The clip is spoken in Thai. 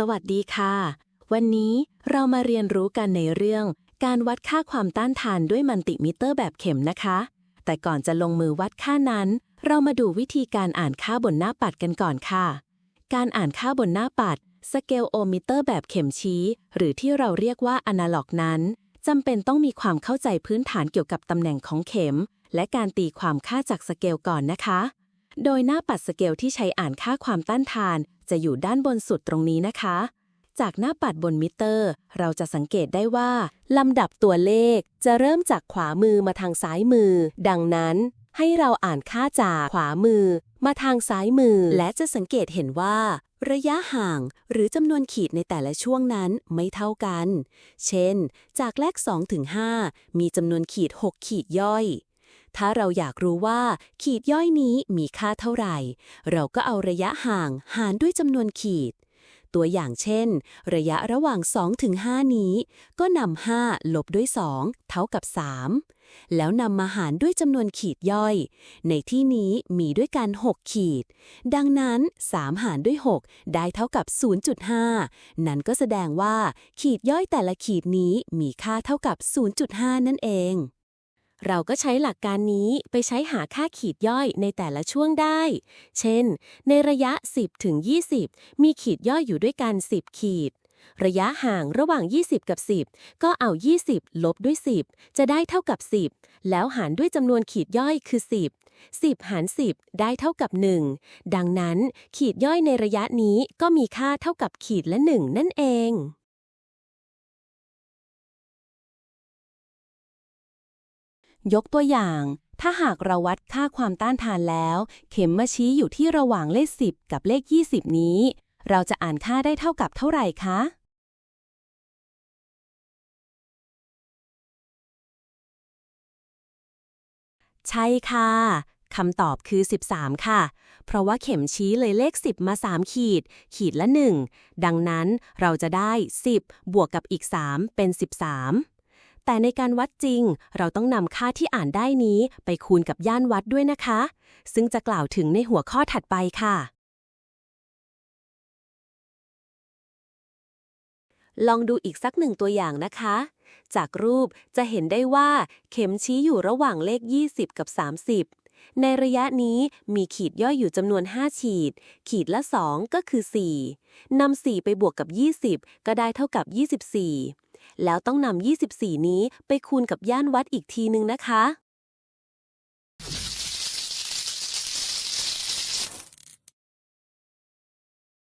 สวัสดีค่ะ วันนี้เรามาเรียนรู้กันในเรื่อง การวัดค่าความต้านทานด้วยมัลติมิเตอร์แบบเข็มนะคะ แต่ก่อนจะลงมือวัดค่านั้น เรามาดูวิธีการอ่านค่าบนหน้าปัดกันก่อนค่ะ การอ่านค่าบนหน้าปัดสเกลโอมิเตอร์แบบเข็มชี้ หรือที่เราเรียกว่าอนาล็อกนั้นจำเป็นต้องมีความเข้าใจพื้นฐานเกี่ยวกับตำแหน่งของเข็ม และการตีความค่าจากสเกลก่อนนะคะ โดยหน้าปัดสเกลที่ใช้อ่านค่าความต้านทาน จะอยู่ด้านบนสุดตรงนี้นะคะ จากหน้าปัดบนมิเตอร์ เราจะสังเกตได้ว่า ลำดับตัวเลขจะเริ่มจากขวามือมาทางซ้ายมือ ดังนั้นให้เราอ่านค่าจากขวามือ มาทางซ้ายมือ และจะสังเกตเห็นว่า ระยะห่างหรือจำนวนขีดในแต่ละช่วงนั้นไม่เท่ากัน เช่น จากเลข2ถึง5มีจำนวนขีด 6 ขีดย่อย ถ้าเราอยากรู้ว่า ขีดย่อยนี้มีค่าเท่าไหร่ เราก็เอาระยะห่างหารด้วยจำนวนขีด ตัวอย่างเช่น ระยะระหว่าง 2 ถึง 5 นี้ ก็นำ5ลบด้วย 2 เท่ากับ 3 แล้วนำมาหารด้วยจำนวนขีดย่อย ในที่นี้มีด้วยกัน 6 ขีด ดังนั้น 3 หารด้วย 6 ได้เท่ากับ 0.5 นั่นก็แสดงว่า ขีดย่อยแต่ละขีดนี้มีค่าเท่ากับ 0.5 นั่นเอง เราก็ใช้หลักการนี้ไปใช้หาค่าขีดย่อยในแต่ละช่วงได้ เช่น ในระยะ 10 ถึง 20 มีขีดย่อยอยู่ด้วยกัน 10 ขีด ระยะห่างระหว่าง 20 กับ 10 ก็เอา 20 ลบด้วย 10 จะได้เท่ากับ 10 แล้วหารด้วยจำนวนขีดย่อยคือ 10 10 หาร 10 ได้เท่ากับ 1 ดังนั้น ขีดย่อยในระยะนี้ก็มีค่าเท่ากับขีดละ 1 นั่นเอง ยกตัวอย่าง ถ้าหากเราวัดค่าความต้านทานแล้ว เข็มมาชี้อยู่ที่ระหว่างเลข 10 กับเลข 20 นี้ เราจะอ่านค่าได้เท่ากับเท่าไหร่คะ ใช่ค่ะคำตอบคือ 13 ค่ะ เพราะว่าเข็มชี้เลยเลข 10 มา 3 ขีด ขีดละ 1 ดังนั้นเราจะได้ 10 บวกกับอีก 3 เป็น 13 แต่ในการวัดจริง เราต้องนำค่าที่อ่านได้นี้ไปคูณกับย่านวัดด้วยนะคะ ซึ่งจะกล่าวถึงในหัวข้อถัดไปค่ะ ลองดูอีกสักหนึ่งตัวอย่างนะคะ จากรูปจะเห็นได้ว่าเข็มชี้อยู่ระหว่างเลข 20 กับ 30ในระยะนี้มีขีดย่อยอยู่จำนวน 5 ขีด ขีดละ 2 ก็คือ 4นำ4ไปบวกกับ 20 ก็ได้เท่ากับ 24 แล้วต้องนำ24 นี้ไปคูณกับย่านวัดอีกทีนึงนะคะ